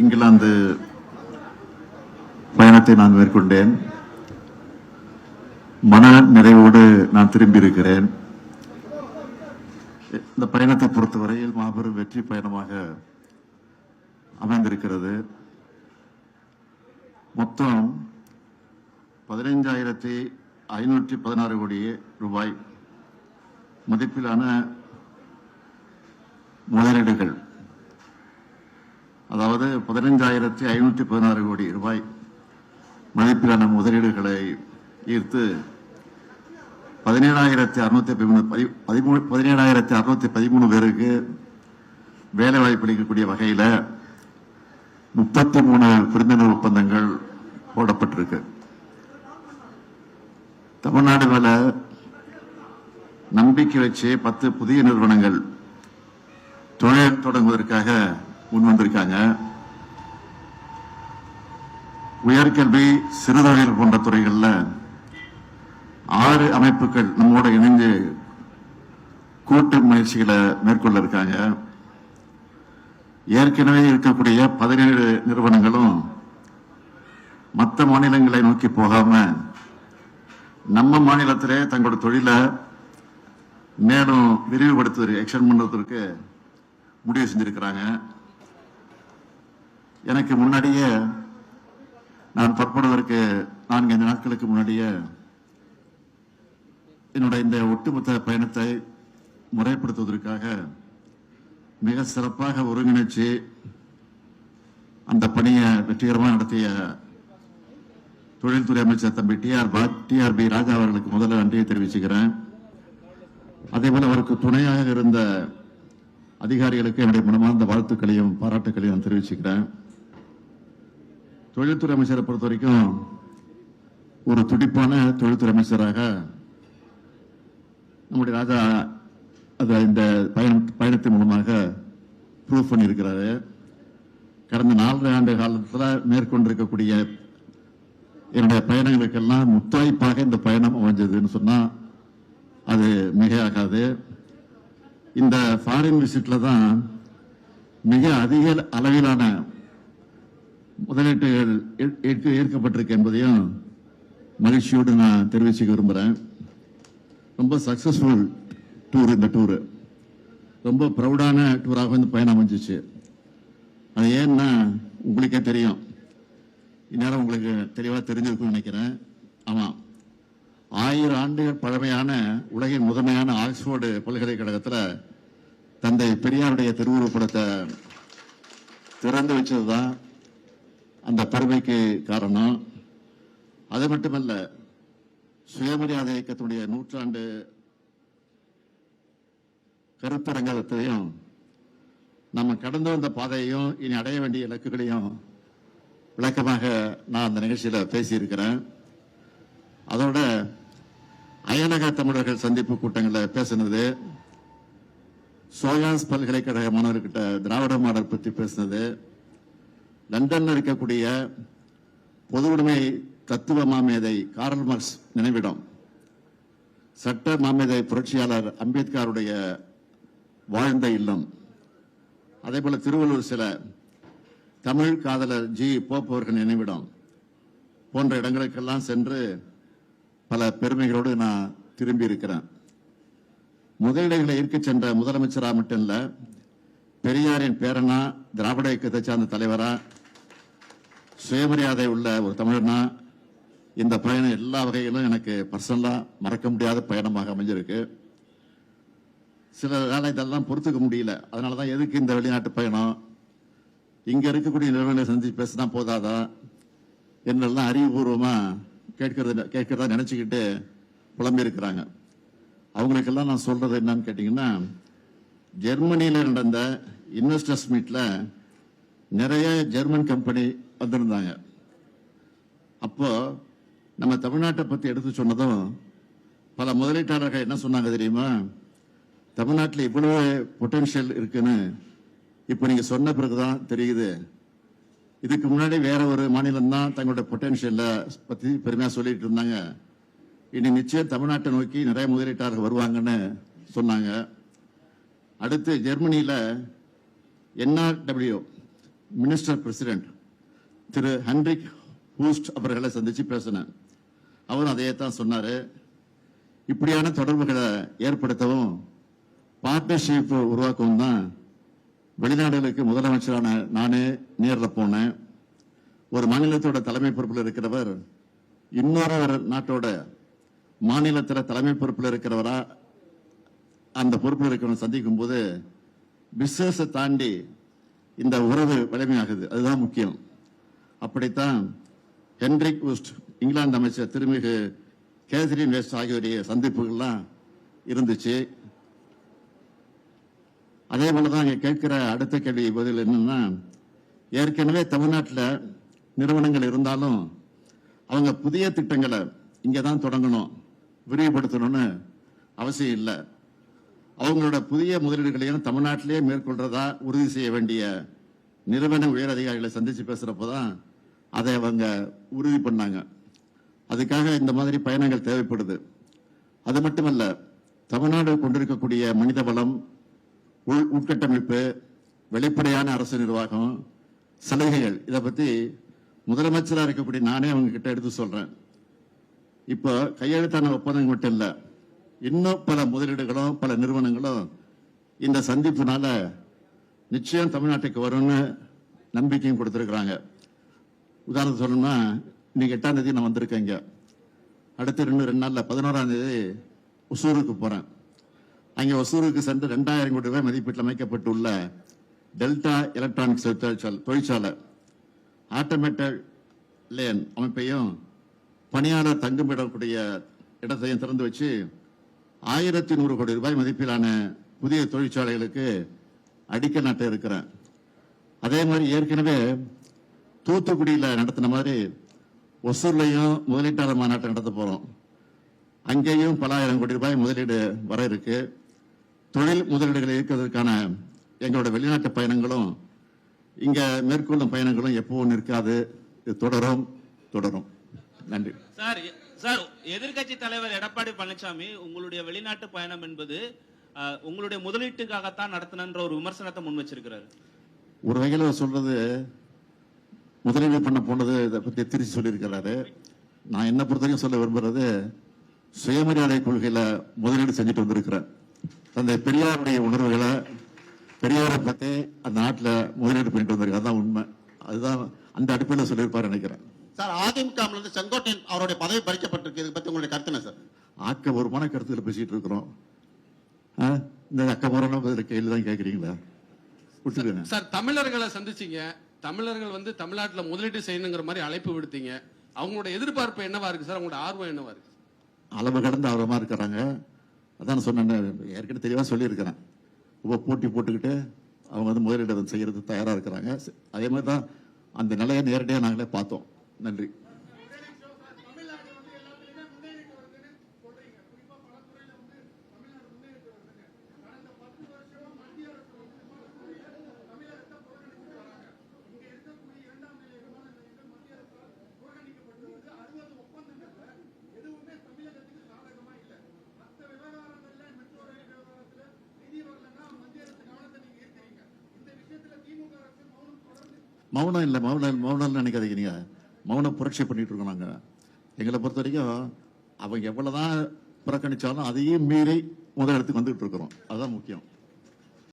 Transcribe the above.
இங்கிலாந்து பயணத்தை நான் மேற்கொண்டேன். மன நிறைவோடு நான் திரும்பி இருக்கிறேன் இந்த பயணத்தை பொறுத்தவரையில் மாபெரும் வெற்றி பயணமாக அமைந்திருக்கிறது. மொத்தம் பதினைஞ்சாயிரத்தி ஐநூற்றி பதினாறு கோடி ரூபாய் மதிப்பிலான முதலீடுகள். அதாவது பதினைஞ்சாயிரத்தி ஐநூற்றி பதினாறு கோடி ரூபாய் மதிப்பிலான முதலீடுகளை ஈர்த்து பதினேழாயிரத்தி அறுநூத்தி பதிமூணு பதினேழாயிரத்தி அறுநூத்தி பதிமூணு பேருக்கு வேலை வாய்ப்பு அளிக்கக்கூடிய வகையில் முப்பத்தி மூணு புரிந்துணர்வு ஒப்பந்தங்கள் போடப்பட்டிருக்கு. தமிழ்நாடு மேல நம்பிக்கை வச்சு பத்து புதிய நிறுவனங்கள் தொழில் தொடங்குவதற்காக முன் வந்திருக்காங்க. உயர்கல்வி சிறுதொழில் போன்ற துறைகளில் ஆறு அமைப்புகள் நம்மோட இணைந்து கூட்டு முயற்சிகளை மேற்கொள்ள இருக்காங்க. ஏற்கனவே இருக்கக்கூடிய பதினேழு நிறுவனங்களும் மற்ற மாநிலங்களை நோக்கி போகாம நம்ம மாநிலத்திலே தங்களோட தொழிலை மேலும் விரிவுபடுத்துவதற்கு எக்ஷன் பண்ணுவதற்கு முடிவு செஞ்சிருக்கிறாங்க. எனக்கு முன்னாடியே நான் புறப்படுவதற்கு நான்கைந்து நாட்களுக்கு முன்னாடியே என்னுடைய இந்த ஒட்டுமொத்த பயணத்தை முறைப்படுத்துவதற்காக மிக சிறப்பாக ஒருங்கிணைச்சு அந்த பணியை வெற்றிகரமாக நடத்திய தொழில்துறை அமைச்சர் தம்பி T R T R B Raja அவர்களுக்கு முதல்ல நன்றியை தெரிவிச்சுக்கிறேன். அதே போல் அவருக்கு துணையாக இருந்த அதிகாரிகளுக்கு என்னுடைய மனமார்ந்த வாழ்த்துக்களையும் பாராட்டுக்களையும் நான் தெரிவிச்சுக்கிறேன். தொழில்துறை அமைச்சரை பொறுத்த வரைக்கும் ஒரு துடிப்பான தொழில்துறை அமைச்சராக நம்முடைய ராஜா அது இந்த பயணம் பயணத்தின் மூலமாக ப்ரூவ் பண்ணியிருக்கிறாரு. கடந்த நாலரை ஆண்டு காலத்தில் மேற்கொண்டிருக்கக்கூடிய என்னுடைய பயணங்களுக்கெல்லாம் முத்தாய்ப்பாக இந்த பயணம் அமைஞ்சதுன்னு சொன்னால் அது மிகையாகாது. இந்த ஃபாரின் விசிட்ல தான் மிக அதிக அளவிலான முதலீட்டுகள் ஏற்- ஏற்க- ஏற்கப்பட்டிருக்கு என்பதையும் மகிழ்ச்சியோடு நான் தெரிவிச்சுக்க விரும்புகிறேன் ரொம்ப சக்சஸ்ஃபுல் டூர் இந்த டூரு ரொம்ப ப்ரௌடான டூராக இந்த பயணம் அமைஞ்சிச்சு. அது ஏன்னா உங்களுக்கே தெரியும். இந்நேரம் உங்களுக்கு தெளிவாக தெரிஞ்சிருக்கும்னு நினைக்கிறேன். ஆமாம் ஆயிரம் ஆண்டுகள் பழமையான உலகின் முதன்மையான ஆக்ஸ்போர்டு பல்கலைக்கழகத்தில் தந்தை பெரியாருடைய திருவுருவப்படத்தை திறந்து வச்சதுதான் அந்த பெருமைக்கு காரணம். அது மட்டுமல்ல சுயமரியாதை இயக்கத்துடைய நூற்றாண்டு கருத்தரங்கத்தையும் நம்ம கடந்து வந்த பாதையையும் இனி அடைய வேண்டிய இலக்குகளையும் விளக்கமாக நான் அந்த நிகழ்ச்சியில் பேசியிருக்கிறேன். அதோட அயலக தமிழர்கள் சந்திப்பு கூட்டங்களில் பேசினது சோயாஸ் பல்கலைக்கழக மாணவர்கிட்ட திராவிட மாடல் பற்றி பேசினது லண்டன்ல இருக்கக்கூடிய பொது உடைமை தத்துவ மாமேதை கார்ல் மார்க்ஸ் நினைவிடம். சட்ட மாமேதை புரட்சியாளர் அம்பேத்கருடைய வாழ்ந்த இல்லம். அதே போல திருவள்ளூர் சில தமிழ் காதலர் ஜி. போப் அவர்கள் நினைவிடம். போன்ற இடங்களுக்கெல்லாம் சென்று பல பெருமைகளோடு நான் திரும்பி இருக்கிறேன் முதலீடுகளை ஈர்க்க சென்ற முதலமைச்சரா மட்டும் இல்ல பெரியாரின் பேரனா திராவிட இயக்கத்தை சார்ந்த தலைவரா சுயமரியாதை உள்ள ஒரு தமிழனா இந்த பயணம் எல்லா வகையிலும் எனக்கு பர்சனலா மறக்க முடியாத பயணமாக அமைஞ்சிருக்கு. சில வேலை இதெல்லாம் பொறுத்துக்க முடியல. அதனாலதான் எதுக்கு இந்த வெளிநாட்டு பயணம்? இங்கே இருக்கக்கூடிய நிறுவனங்களை சந்திச்சு பேசினா போதாதா? என்னெல்லாம் அறிவுபூர்வமாக கேட்கறது கேட்கறதா நினச்சிக்கிட்டு புலம்பியிருக்கிறாங்க அவங்களுக்கெல்லாம் நான் சொல்றது என்னன்னு கேட்டிங்கன்னா ஜெர்மனியில் நடந்த இன்வெஸ்டர்ஸ் மீட்ல நிறைய ஜெர்மன் கம்பெனி வந்திருந்தாங்க. அப்போ நம்ம தமிழ்நாட்டை பத்தி எடுத்து சொன்னதும் பல முதலீட்டாளர்கள் என்ன சொன்னாங்க தெரியுமா? தமிழ்நாட்டில் இவ்வளவு பொட்டன்ஷியல் இருக்குன்னு இப்போ நீங்க சொன்ன பிறகுதான் தெரியுது. இதுக்கு முன்னாடி வேற ஒரு மாநிலம் தான் தங்களோட பொட்டன்ஷியலை பத்தி பெருமையா சொல்லிட்டு இருந்தாங்க. இனி நிச்சயம் தமிழ்நாட்டை நோக்கி நிறைய முதலீட்டாளர்கள் வருவாங்கன்னு சொன்னாங்க. அடுத்து ஜெர்மனியில் என்ஆர்டபிள்யூ மினிஸ்டர் பிரசிடென்ட் திரு ஹென்ரிக் ஹூஸ்ட் அவர்களை சந்தித்து பேசினேன் அவரும் அதையே தான் சொன்னார். இப்படியான தொடர்புகளை ஏற்படுத்தவும் பார்ட்னர்ஷிப் உருவாக்கவும் தான் வெளிநாடுகளுக்கு முதலமைச்சரான நானே நேரில் போனேன். ஒரு மாநிலத்தோட தலைமை பொறுப்பில் இருக்கிறவர் இன்னொரு நாட்டோட மாநிலத்தில் தலைமை பொறுப்பில் இருக்கிறவரா அந்த பொறுப்பில் இருக்கிறவங்க சந்திக்கும் போது பிசினஸை தாண்டி இந்த உறவு வலிமையாகுது. அதுதான் முக்கியம். அப்படித்தான் ஹென்ரிக் உஸ்ட் இங்கிலாந்து அமைச்சர் திருமிகு கேசரின் வேஸ்ட் ஆகியோருடைய சந்திப்புகள்லாம் இருந்துச்சு. அதே போல தான் இங்கே கேட்கிற அடுத்த கேள்வி பதில் என்னன்னா ஏற்கனவே தமிழ்நாட்டில் நிறுவனங்கள் இருந்தாலும் அவங்க புதிய திட்டங்களை இங்கே தான் தொடங்கணும் விரிவுபடுத்தணும்னு அவசியம் இல்லை. அவங்களோட புதிய முதலீடுகளையும் தமிழ்நாட்டிலேயே மேற்கொள்றதா உறுதி செய்ய வேண்டிய நிறுவன உயர் அதிகாரிகளை சந்திச்சு பேசுறப்போ தான் அதை அவங்க உறுதி பண்ணாங்க. அதுக்காக இந்த மாதிரி பயணங்கள் தேவைப்படுது. அது மட்டுமல்ல தமிழ்நாடு கொண்டிருக்கக்கூடிய மனித வளம் உள் உட்கட்டமைப்பு வெளிப்படையான அரசு நிர்வாகம் சலுகைகள் இதை பத்தி முதலமைச்சராக இருக்கக்கூடிய நானே அவங்க கிட்ட எடுத்து சொல்றேன். இப்போ கையெழுத்தான ஒப்பந்தம் மட்டும் இல்லை இன்னும் பல முதலீடுகளும் பல நிறுவனங்களும் இந்த சந்திப்பினால நிச்சயம் தமிழ்நாட்டுக்கு வரும்னு நம்பிக்கையும் கொடுத்துருக்குறாங்க. உதாரணத்துக்கு சொல்லணும்னா இன்னைக்கு எட்டாம் தேதி நான் வந்திருக்கேன் இங்க. அடுத்து ரெண்டு ரெண்டு நாளில் பதினோராம் தேதி ஒசூருக்கு போறேன். அங்கே ஒசூருக்கு சென்று ரெண்டாயிரம் கோடி ரூபாய் மதிப்பீட்டில் அமைக்கப்பட்டுள்ள டெல்டா எலக்ட்ரானிக்ஸ் தொழிற்சாலை தொழிற்சாலை. ஆட்டோமேட்டட் லேன் அமைப்பையும் பணியாளர் தங்குமிடக்கூடிய இடத்தையும் திறந்து வச்சு ஆயிரத்தி நூறு கோடி ரூபாய் மதிப்பிலான புதிய தொழிற்சாலைகளுக்கு அடிக்கல் நாட்ட இருக்கிறேன் அதே மாதிரி ஏற்கனவே தூத்துக்குடியில் நடத்தின மாதிரி ஒசூர்லையும் முதலீட்டாளர் மாநாட்டை நடத்த போறோம். அங்கேயும் பல ஆயிரம் கோடி ரூபாய் முதலீடு வர இருக்கு. தொழில் முதலீடுகளை இருக்கிறதுக்கான எங்களோட வெளிநாட்டு பயணங்களும் இங்க மேற்கொள்ளும் பயணங்களும் எப்பவும் இருக்காது இது தொடரும் தொடரும். நன்றி. சார் சார் எதிர்க்கட்சி தலைவர் எடப்பாடி பழனிசாமி உங்களுடைய வெளிநாட்டு பயணம் என்பது உங்களுடைய முதலீட்டுக்காகத்தான் நடத்தினன்ற ஒரு விமர்சனத்தை முன் வச்சிருக்கிறாரு ஒரு வகையில் அவர் சொல்றது முதலீடு பண்ண போனது இதை பத்தி திருச்சி சொல்லியிருக்கிறாரு. நான் என்ன பொறுத்தவரைக்கும் சொல்ல விரும்புறது சுயமரியாதை கொள்கையில முதலீடு செஞ்சுட்டு வந்திருக்கிறேன் அந்த பெரியாருடைய உணர்வுகளை பெரியாரை பத்தி அந்த நாட்டில் முதலீடு பண்ணிட்டு வந்திருக்கேன் அதுதான் உண்மை. அதுதான் அந்த அடிப்படையில் சொல்லியிருப்பாரு நினைக்கிறேன். சார் அதிமுக இருந்து செங்கோட்டையன் அவருடைய பதவி பறிக்கப்பட்டிருக்கு. இதை பத்தி உங்களுடைய கருத்து என்ன சார்? ஆக்கபூர்வமான கருத்துக்களை பேசிட்டு இருக்கிறோம். ஆ? இந்த அக்கபூர்வமான பதில் கேள்வி தான் கேட்குறீங்களா விட்டுருங்க சார் தமிழர்களை சந்திச்சீங்க. தமிழர்கள் வந்து தமிழ்நாட்டுல முதலீடு செய்யணுங்கிற மாதிரி அழைப்பு விடுத்தீங்க. அவங்களோட எதிர்பார்ப்பு என்னவா இருக்கு சார்? அவங்களோட ஆர்வம் என்னவா இருக்கு? அளவு கடந்து ஆர்வமா இருக்கிறாங்க. அதான் சொன்னேன் ஏற்கனவே தெளிவாக சொல்லியிருக்கிறேன். ரொம்ப போட்டி போட்டுக்கிட்டு அவங்க வந்து முதலீடு செய்யறது தயாரா இருக்கிறாங்க. அதே மாதிரி தான் அந்த நிலையை நேரடியாக நாங்களே பார்த்தோம். நன்றி. மௌனம் இல்லை மௌனம் மௌனம்னு நினைக்காதீங்க நீங்கள் மௌன புரட்சி பண்ணிட்டு இருக்கோம் நாங்க. எங்களை பொறுத்த வரைக்கும் அவங்க எவ்வளவுதான் புறக்கணிச்சாலும் அதையும் மீறி முதல் இடத்துக்கு வந்துகிட்டு இருக்கிறோம். அதுதான் முக்கியம்.